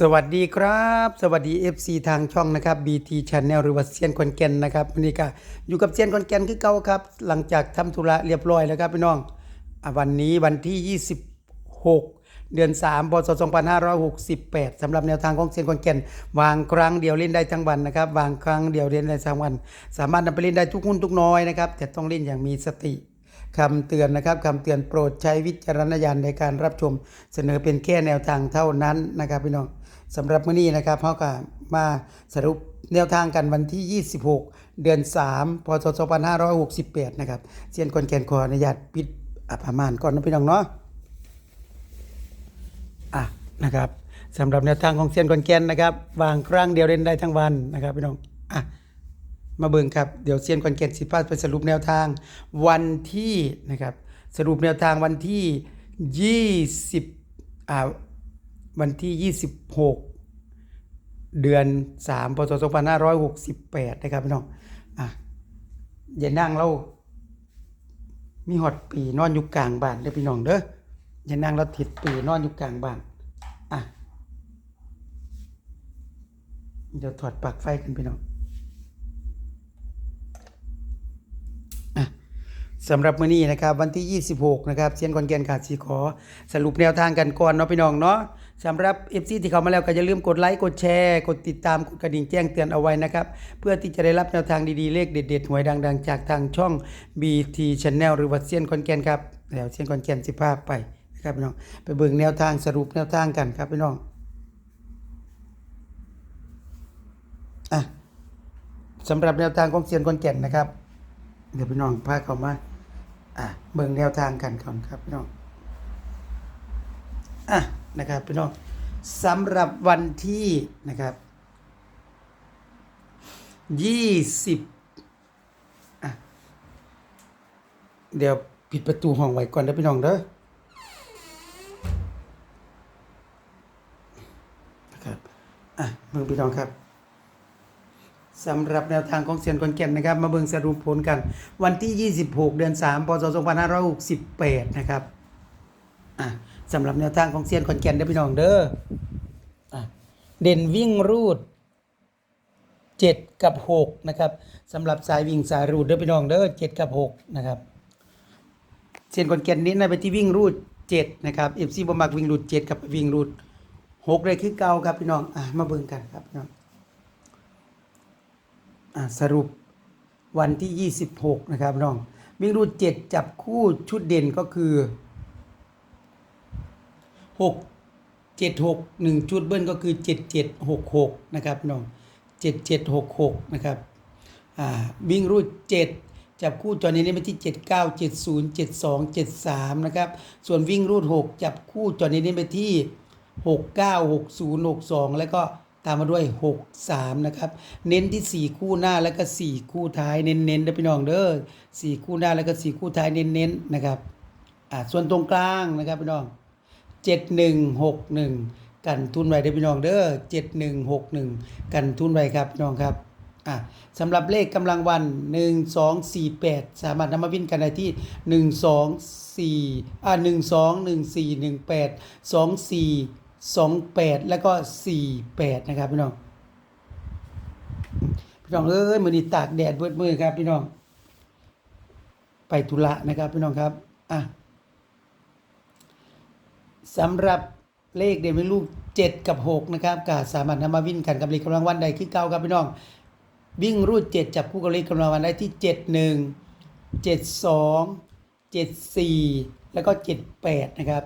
สวัสดีครับ สวัสดี FC ทางช่องนะครับ BT Channel หรือว่าเซียนคอนแกนนะครับวันนี้ก็อยู่กับเซียนคอนแกนคือเก่าครับ หลังจากทำธุระเรียบร้อยแล้วครับพี่น้องอวันนี้วันที่ 26 เดือน 3 พศ 2568สำหรับแนวทางของเซียนคอนแกนวางครั้งเดียวเล่นได้ทั้งวันนะครับ วางครั้งเดียวเล่นได้ทั้งวัน สามารถนำไปเล่นได้ทุกหุ้นทุกน้อยนะครับแต่ต้องเล่นอย่างมีสติคำเตือนนะครับคำเตือนโปรดใช้วิจารณญาณในการรับชม เสนอเป็นแค่แนวทางเท่านั้นนะครับพี่น้อง สำหรับมื้อนี้นะครับเขาก็มาสรุปแนวทางกันวันที่ 26 เดือน 3พศ2568 นะครับเซียนคนแกนขออนุญาตปิดอะประมาณก่อนนะพี่น้องเนาะอะนะครับสำหรับแนวทางของเซียนคนแกนนะครับวางครั้งเดียวเล่นได้ทั้งวันนะครับพี่น้องอะมาเบิ่งครับเดี๋ยวเซียนคนเกตสิพาไปสรุปแนวทางวันที่นะครับสรุปแนวทางวันที่ 20อ่า วันที่ 26 เดือน 3 พศ 2568 นะครับพี่น้องอะอย่านั่งเรามีหอดปีนอนอยู่กลางบ้านเด้อพี่น้องเด้ออย่านั่งเราถิดปีนอนอยู่กลางบ้านอะเดี๋ยวถอดปลั๊กไฟกันพี่น้อง สำหรับมื้อนี้นะครับวันที่ 26 นะครับเซียนคอนแกนขาดสีขอ สรุปแนวทางกันก่อนเนาะพี่น้องเนาะสำหรับ FC ที่เข้ามาแล้วก็อย่าลืมกดไลค์กดแชร์กดติดตามกดกระดิ่งแจ้งเตือนเอาไว้นะครับเพื่อที่จะได้รับแนวทางดีๆเลขเด็ดๆหวยดัง ๆ จากทางช่อง BT Channel หรือว่าเซียนคอนแกนครับแล้วเซียนคอนแกนสิภาพไปนะครับพี่น้องไปเบิ่งแนวทางสรุปแนวทางกันครับพี่น้องอะสำหรับแนวทางของเซียนคอนแกนนะครับเดี๋ยวพี่น้องพาเข้ามา อะเบิ่งแนวทางกันก่อนครับพี่น้องอะนะครับพี่น้องสำหรับวันที่นะครับยี่สิบอะเดี๋ยวปิดประตูห้องไว้ก่อนนะพี่น้องเด้อนะครับอะเบิ่งพี่น้องครับ สำหรับแนวทางของเซียนคอนแก่นนะครับ มาเบิ่งสรุปผลกัน วันที่ 26 เดือน 3 พศ 2568 นะครับอะสำหรับแนวทางของเซียนคอนแก่นได้อพี่น้องเด้ออะเด่นวิ่งรูด 7 กับ 6 นะครับสำหรับสายวิ่งสายรูดเด้อพี่น้องเด้อ7 กับ 6 นะครับเซียนคอนแก่นเน้นไปที่วิ่งรูด 7 นะครับ FC บ่มักวิ่งรูด 7 กับวิ่งรูด 6 เลยคือเก่าครับพี่น้องอะมาเบิ่งกันครับพี่น้อง สรุปวันที่ 26 นะครับน้องวิ่งรูด7จับคู่ชุดเด่นก็คือ 6 7 6 1 ชุดเบิ้ลก็คือ 7 7 6 6 นะครับน้อง7 7 6 6 นะครับวิ่งรูด 7 จับคู่ตัวนี้ได้ไปที่ 79 70 72 73 นะครับ ส่วนวิ่งรูด 6 จับคู่ตัวนี้ได้ไปที่ 69 60 62 แล้วก็ ตามมาด้วย 63 นะครับ เน้นที่ 4 คู่หน้าแล้วก็ 4 คู่ท้ายเน้นๆเด้อพี่น้องเด้อ4คู่หน้าแล้วก็ 4 คู่ท้ายเน้นๆนะครับอ่าส่วนตรงกลางนะครับพี่น้อง 7161 กันทุนไว้เด้อพี่น้องเด้อ7161 กันทุนไว้ครับพี่น้องครับอะสำหรับเลขกำลังวัน 1248 สามารถนำมาวิ่นกันได้ที่ 124อ่า121418 24 28 แล้วก็ 48 นะครับพี่น้อง พี่น้องเอ้ยมือนี้ตากแดดเบิดมือครับพี่น้อง ไปธุระนะครับพี่น้องครับ อะสำหรับเลขเด่นเป็นลูก 7 กับ 6 นะครับก็สามารถนำมาวิ่งกันกับเลขกำลังวันใดคือเก่าครับพี่น้อง วิ่งรูด 7 จับคู่กับเลขกำลังวันได้ที่ 71 72 74 แล้วก็ 78 นะครับ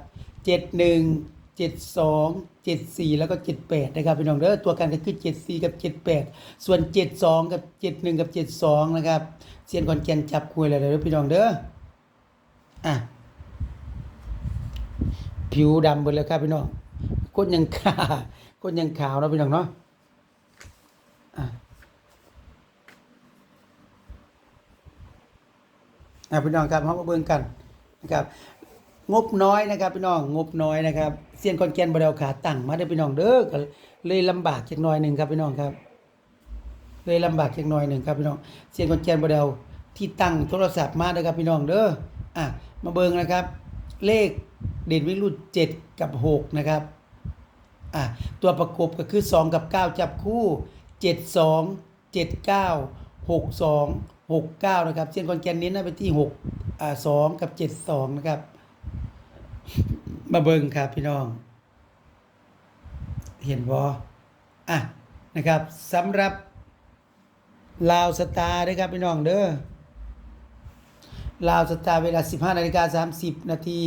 71 72 74 แล้วก็ 78 นะครับพี่น้องเด้อตัวกันก็คือ 74 กับ 78 ส่วน 72 กับ 71 กับ 72 นะครับเซียนคอนแกนจับคุยอะไรเด้อพี่น้องเด้ออะผิวดำหมดแล้วครับพี่น้องก้นยังขาวก้นยังขาวนะพี่น้องเนาะอะอะพี่น้องครับเรามาเบิ่งกันนะครับ งบน้อยนะครับพี่น้องงบน้อยนะครับ เซียนคอนแกนบไดเอาขาตั้งมาได้พี่น้องเด้อก็เลยลำบากจักหน่อยหนึ่งครับพี่น้องครับ เลยลำบากจักหน่อยหนึ่งครับพี่น้องเซียนคอนแกนบไดเอาที่ตั้งโทรศัพท์มาเด้ครับพี่น้องเด้ออะมาเบิ่งนะครับ เลขเด่นวิรุตเจ็ดกับหกนะครับอะตัวประกบก็คือ2กับ9จับคู่72 79 62 69นะครับเส้นคอนแกนเน้นนะไปที่6อ่า2กับ72นะครับ มาเบิ่งครับพี่น้อง เห็นบ่อะนะครับสำหรับลาวสตาร์นะครับพี่น้องเด้อลาวสตาร์เวลา 15นาฬิกา30 นาที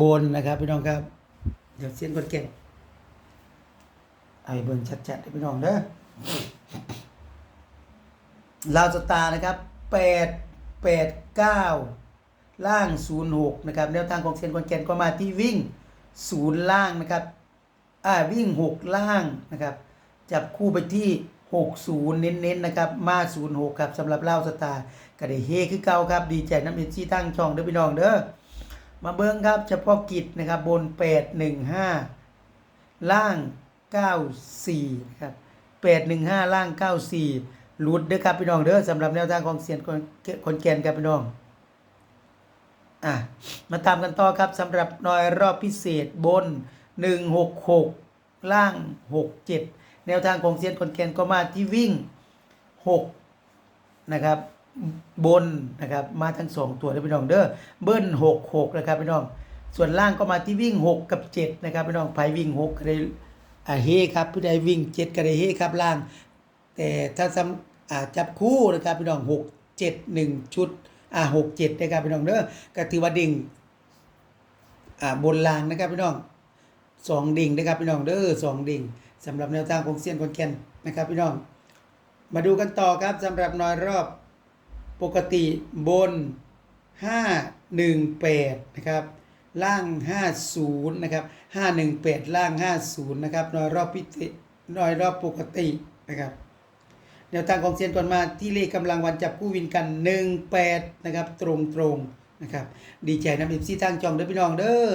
บนนะครับพี่น้องครับ เดี๋ยวเส้นคอนแกนเอาไปเบิ่งชัดๆให้พี่น้องเด้อลาวสตาร์นะครับ 8 8 9 ล่าง 06 นะครับ แนวทางของเซนคอนแกนก็มาที่วิ่ง 0 ล่างนะครับ อ่า วิ่ง 6 ล่างนะครับ จับคู่ไปที่ 60 เน้นๆนะครับ มา 06 ครับสำหรับเล่าวสตาร์ก็ได้เฮคือเก่าครับ ดีใจน้ำเอ็นซี่ตั้งช่องเด้อพี่น้องเด้อ มาเบิ้งครับ เฉพาะกิจนะครับบน 815 ล่าง 94 นะครับ 815 ล่าง 94หลุดเด้อครับพี่น้องเด้อสำหรับแนวทางของเสียนคนคนแกนครับพี่น้อง อะมาตามกันต่อครับสำหรับนอยรอบพิเศษบน 166 ล่าง 67 แนวทางของเซียนคนแกนก็มาที่วิ่ง 6 นะครับ บนนะครับมาทั้ง 2 ตัวเลยพี่น้องเด้อเบิ้ล66 นะครับพี่น้อง ส่วนล่างก็มาที่วิ่ง 6 กับ 7 นะครับพี่น้องไผวิ่ง 6 ก็ได้อ่าเฮครับผู้ใดวิ่ง 7 ก็ได้เฮครับล่าง แต่ถ้าซ้ำอ่าจับคู่นะครับพี่น้อง 6 7 1 ชุด อ่า6 7นะครับพี่น้องเด้อก็ถือว่าดิ่งอ่าบนล่างนะครับพี่น้องสองดิ่งนะครับพี่น้องเด้อสองดิ่งสำหรับแนวทางของเซียนคนแก่นนะครับพี่น้อง มาดูกันต่อครับสำหรับนอยรอบปกติบน 518 นะครับ ล่าง 50 นะครับ 518 ล่าง 50 นะครับนอยรอบพิเศษนอยรอบปกตินะครับ แนวทางของเซียนก่อนมาที่เลขกำลังวันจับคู่วินกัน 18 นะครับ ตรงตรงนะครับ ดีใจนะเอฟซีทางจองเด้อพี่น้องเด้อ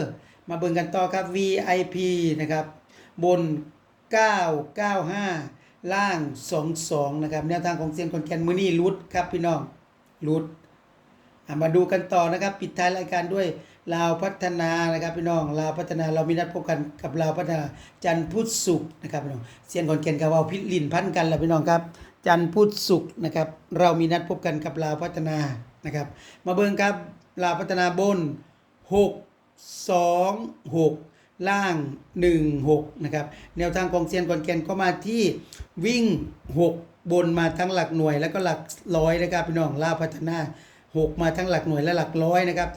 มาเบิ่งกันต่อครับ VIP นะครับ บน 995 ล่าง 22 นะครับ แนวทางของเซียนคอนแกนมือนี่รุดครับพี่น้องรุดมาดูกันต่อนะครับ ปิดท้ายรายการด้วยลาวพัฒนานะครับพี่น้องลาวพัฒนาเรามีนัดพบกันกับลาวพัฒนาจันพุทธศุกนะครับพี่น้องเซียนคอนแกนกับว่าพิลินพันกันแล้วพี่น้องครับ จันทร์พุธศุกร์นะครับ เรามีนัดพบกันกับลาวพัฒนานะครับ มาเบิ่งครับลาวพัฒนาบน 6 2 6 ล่าง 1 6 นะครับ แนวทางของเซียนคอนแกนก็มาที่วิ่ง 6 บนมาทั้งหลักหน่วยแล้วก็หลักร้อยนะครับพี่น้องลาวพัฒนา 6 มาทั้งหลักหน่วยและหลักร้อยนะครับ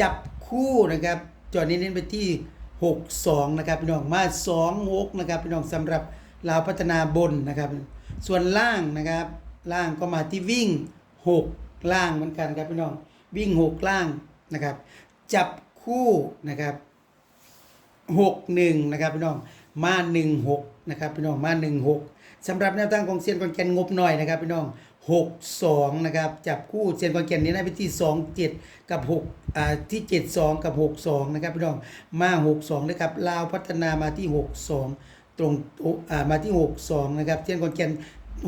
จับคู่นะครับจอดเน้นๆไปที่ 6 2 นะครับพี่น้องมา 2 6 นะครับพี่น้องสำหรับลาวพัฒนาบนนะครับ ส่วนล่างนะครับ ล่างก็มาที่วิ่ง 6 ล่างเหมือนกันครับพี่น้องวิ่ง 6 ล่างนะครับ จับคู่นะครับหกหนึ่งนะครับพี่น้องมาหนึ่งหกนะครับพี่น้องมาหนึ่งหกสำหรับแนวทางของเซียนคอนแกนงบหน่อยนะครับพี่น้องหกสองนะครับจับคู่เซียนคอนแกนนี้ได้ไปที่สองเจ็ดกับหกอ่าที่เจ็ดสองกับหกสองนะครับพี่น้องมาหกสองนะครับลาวพัฒนามาที่หกสอง ตรงอ่ามาที่หกสองนะครับเซียนคนแกน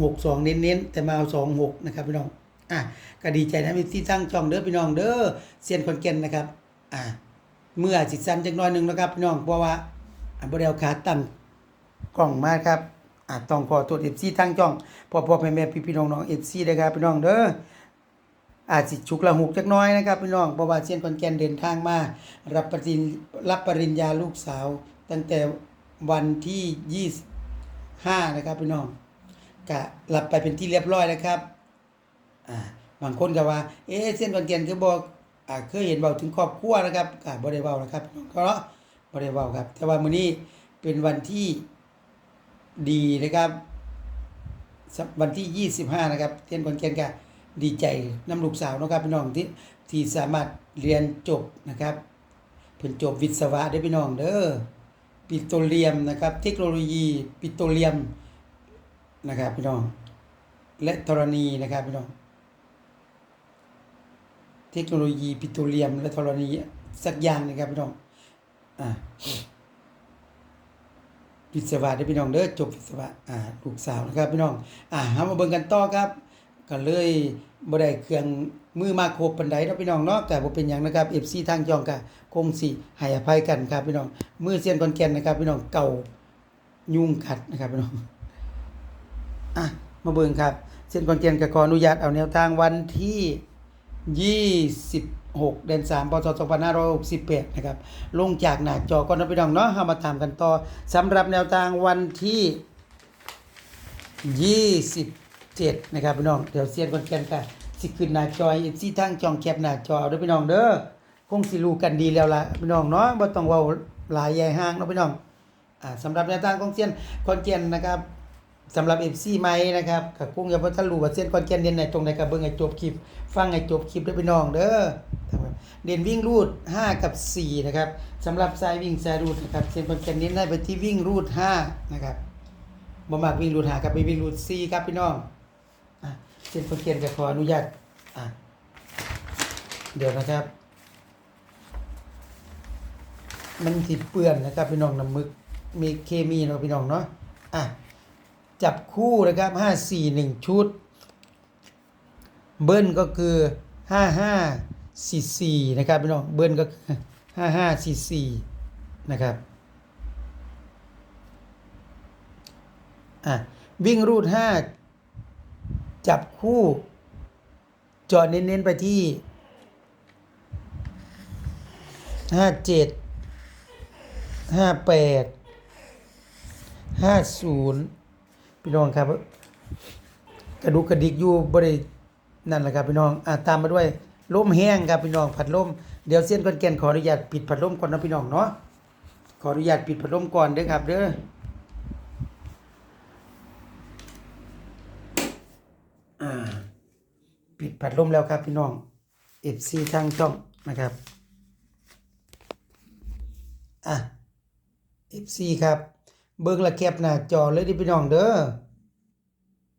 หกสองเน้นๆ แต่มาเอาสองหกนะครับพี่น้องอะก็ดีใจนะมีที่ตั้งช่องเด้อพี่น้องเด้อเซียนคนแกนนะครับอ่าเมื่อสิสั้นจักน้อยหนึงนะครับพี่น้องเพราะว่าอ่าบ่ได้เอาขาตั้งกล้องมาครับอ่าต้องขอโทษ FC ทางจองพ่อพ่อแม่แม่พี่พี่น้องน้อง FC ด้ครับพี่น้องเด้ออาจสิฉุกละหุกจักน้อยนะครับพี่น้องเพราะว่าเซียนคนแกนเดินทางมา รับปริญรับปริญญาลูกสาว ตั้งแต่ วันที่ 25 นะครับพี่น้องก็รับไปเป็นที่เรียบร้อยแล้วครับอ่าบางคนก็ว่า เอ๊ะเส้นคอนแกนคือบอกอ่าเคยเห็นเบาถึงครอบครัวนะครับอ่าบ่ได้เวานะครับก็เนาะบ่ได้เวาครับ แต่ว่ามื้อนี้เป็นวันที่ดีนะครับ วันที่ 25 นะครับเส้นคอนแกนก็ดีใจน้ำลูกสาวนะครับพี่น้องที่ที่สามารถเรียนจบนะครับเพิ่นจบวิศวะเด้พี่น้องเด้อ ปิโตรเลียมนะครับ เทคโนโลยีปิโตรเลียมนะครับพี่น้อง และธรณีนะครับพี่น้อง เทคโนโลยีปิโตรเลียม และธรณีสักอย่างนึงครับพี่น้องอ่าวิศวะได้พี่น้องเด้อจบวิศวะอ่าลูกสาวนะครับพี่น้องอ่าเฮามาเบิ่งกันต่อครับ ก็เลย บ่ได้เครื่องมือมาครบปานใดเนาะพี่น้องเนาะก็บ่เป็นหยังนะครับ FC ทางจองก็คงสิให้อภัยกันครับพี่น้องมือเซียนคอนแก่นนะครับพี่น้องเก่ายุ่งกัดนะครับพี่น้องอะมาเบิ่งครับเส้นคอนเจนกับขออนุญาตเอาแนวทางวันที่26เดือน3พศ2568นะครับลงจากหน้าจอก่อนนะพี่น้องเนาะเฮามาตามกันต่อสำหรับแนวทางวันที่ 27นะครับพี่น้องเดี๋ยวเซียนคอนเจนกันสิขึ้นหน้าจอให้สิทางจองแคปหน้าจอเด้อพี่น้องเด้อคงสิรู้กันดีแล้วล่ะพี่น้องเนาะบ่ต้องเว้าหลายใหญ่ห้างเนาะพี่น้องอ่าสำหรับแนวทางของเซียนคอนเจนนะครับสำหรับ FC ใหม่นะครับก็คงจะบ่ทันรู้ว่าเซียนคอนเจนเด่นในตรงไหนก็เบิ่งให้จบคลิป ฟังให้จบคลิปเด้อพี่น้องเด้อครับเด่นวิ่งรูด 5 กับ 4 นะครับสำหรับสายวิ่งสายรูดนะครับเซียนคอนเจนเน้นให้ไปที่วิ่งรูด 5 นะครับบ่มักวิ่งรูด5กับไปวิ่งรูด4ครับพี่น้อง เซียนคอนเจนจะขออนุญาตอะเดี๋ยวนะครับ มันสิเปื้อนนะครับพี่น้องน้ำมึกมีเคมีเนาะพี่น้องเนาะอะจับคู่นะครับห้าสี่หนึ่งชุด เบิ้ลก็คือห้าห้าสี่สี่นะครับพี่น้องเบิ้ลก็คือห้าห้าสี่สี่นะครับอะวิ่งรูดห้า จับคู่จอดเน้น ๆ ไปที่ห้าเจ็ดห้าแปดห้าศูนย์พี่น้องครับ กระดูกกระดิกอยู่บรินั่นแหละครับพี่น้องอ่าตามมาด้วยลมแห้งครับพี่น้องผัดลมเดี๋ยวเส้นก้อนแกนขออนุญาตปิดผัดลมก่อนนะพี่น้องเนาะขออนุญาตปิดผัดลมก่อนเด้อครับเด้ออ่า ปิดผัดลมแล้วครับพี่น้อง FC ทางช่องนะครับอะ FC ครับ เบิ่งละแคปหน้าจอเลยดิพี่น้องเด้อ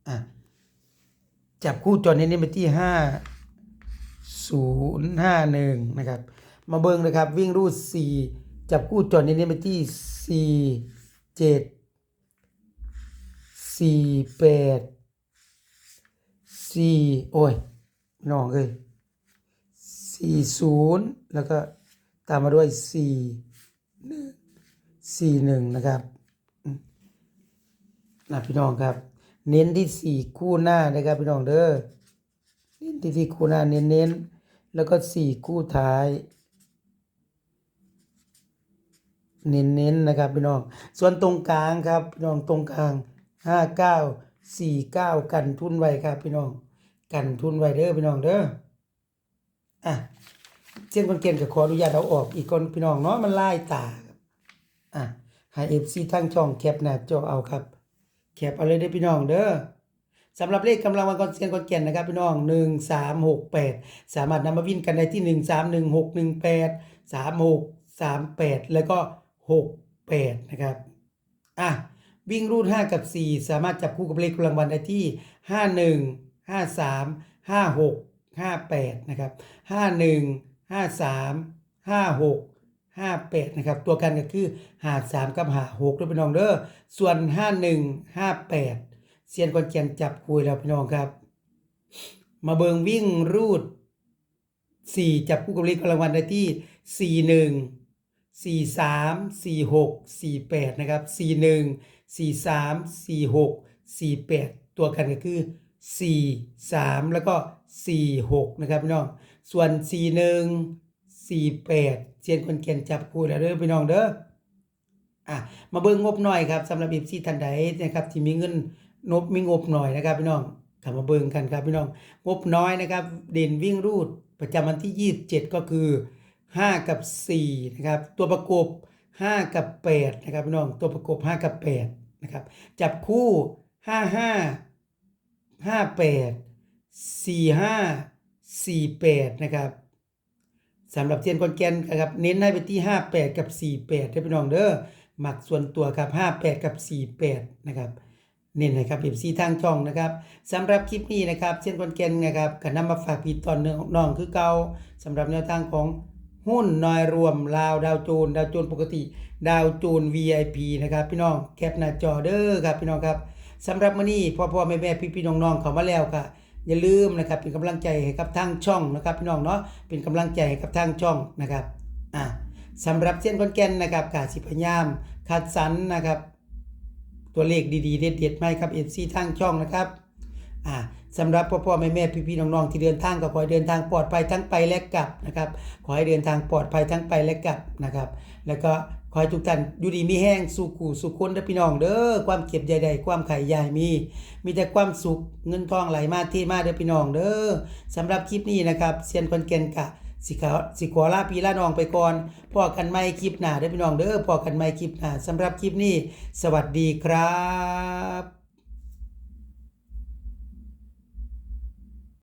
อะจับคู่จอนี้นี่ไปที่ห้าศูนย์ห้าหนึ่งนะครับ มาเบิ่งเลยครับ วิ่งรูดสี่จับคู่จอนี้นี่ไปที่สี่เจ็ดสี่แปด สี่โอ้ยพี่น้องเอ้ยสี่ศูนย์แล้วก็ตามมาด้วยสี่สี่หนึ่งนะครับนะพี่น้องครับ เน้นที่สี่คู่หน้านะครับพี่น้องเด้อเน้นที่สี่คู่หน้าเน้นเน้นๆแล้วก็สี่คู่ท้าย เน้นเน้นๆนะครับพี่น้อง ส่วนตรงกลางครับพี่น้องตรงกลางห้าเก้า สี่เก้ากันทุนไว้ครับพี่น้อง กันทุนไว้เด้อพี่น้องเด้ออะเส้นคนเกณฑ์ก็ขออนุญาตเอาออกอีกคนพี่น้องเนาะมันไลายตาครับอะให้ FC ทั้งช่องแคปหน้าจอเอาครับ แคปเอาเลยได้อพี่น้องเด้อสำหรับเลขกำลังวันกอนเซียนกอนเกียนนะครับพี่น้อง 1 3 6 8 สามารถนำมาวิ่งกันได้ที่ 1 3 1 6 1 8 3 6 3 8 แล้วก็ 6 8 นะครับ อะ วิ่งรูด 5 กับ 4 สามารถจับคู่กับเลขกำลังวันได้ที่ 51 53 56 58 นะครับ 51 53 56ห้าแปดนะครับ ตัวกันก็คือหาสามกับหาหกด้วยพี่น้องเด้อส่วนห้าหนึ่งห้าแปดเซียนกอนแกนจับคุยแล้วพี่น้องครับ มาเบิงวิ่งรูดสี่จับคู่กับเลขรางวัลได้ที่สี่หนึ่งสี่สามสี่หกสี่แปดนะครับสี่ หนึ่งสี่สามสี่หกสี่แปดตัวกันก็คือสี่สามแล้วก็สี่หกนะครับพี่น้อง ส่วนสี่หนึ่งสี่แปดเซียนคนเกียนจับคู่แล้วเด้อพี่น้องเด้ออะมาเบิ่งงบหน่อยครับสำหรับอีซีทันใดนะครับที่มีเงินนบมีงบหน่อยนะครับพี่น้องกลับมาเบิ่งกันครับพี่น้องงบน้อยนะครับ เด่นวิ่งรูดประจำวันที่ 27 ก็คือ 5 กับ4นะครับตัวประกบ 5 กับ8นะครับพี่น้องตัวประกบ 5 กับ8นะครับจับคู่ 55 58 45 48นะครับสำหรับเทียนคอนแกนนะครับเน้นให้ไปที่ 58 กับ 48ได้พี่น้องเด้อหมักส่วนตัวครับ58 กับ 48นะครับเน้นนะครับ FC ทางช่องนะครับสำหรับคลิปนี้นะครับเทียนคอนแกนนะครับก็นำมาฝากพี่ตอนน้องคือเก่าสำหรับแนวทางของ หุ้นน้อยรวมลาวดาวโจนดาวโจนปกติ ดาวโจน VIP นะครับ พี่น้องแคปหน้าจอเด้อครับพี่น้องครับสำหรับมื้อนี้พ่อพ่อแม่แม่พี่พี่น้องน้องๆเข้ามาแล้วค่ะอย่าลืมนะครับเป็นกำลังใจให้กับทางช่องนะครับ พี่น้องเนาะเป็นกำลังใจให้กับทางช่องนะครับอ่าสำหรับเส้นคอนแกนนะครับกาสิพยายามคัดสรรนะครับ ตัวเลขดีๆ เด็ดๆมาให้ครับ FC ทางช่องนะครับ อ่าสำหรับพ่อพ่อแม่แม่พี่พี่ๆน้องๆที่เดินทางก็ขอให้เดินทางปลอดภัยทั้งไปและกลับนะครับขอให้เดินทางปลอดภัยทั้งไปและกลับนะครับ แล้วก็ขอให้ทุกท่านอยู่ดีมีแห้งสู่กูสู่คนเด้อพี่น้องเด้อความเก็บใหญ่ๆความไข่ใหญ่มี มีแต่ความสุขเงินทองไหลมาเที่มาเด้อพี่น้องเด้อสำหรับคลิปนี้นะครับเซียนคอนเกนกะสิขอสิขอลาพี่ลาน้องไปก่อนพอกันใหม่คลิปหน้าเด้อพี่น้องเด้อพอกันใหม่คลิปหน้าสำหรับคลิปนี้ สวัสดีครับ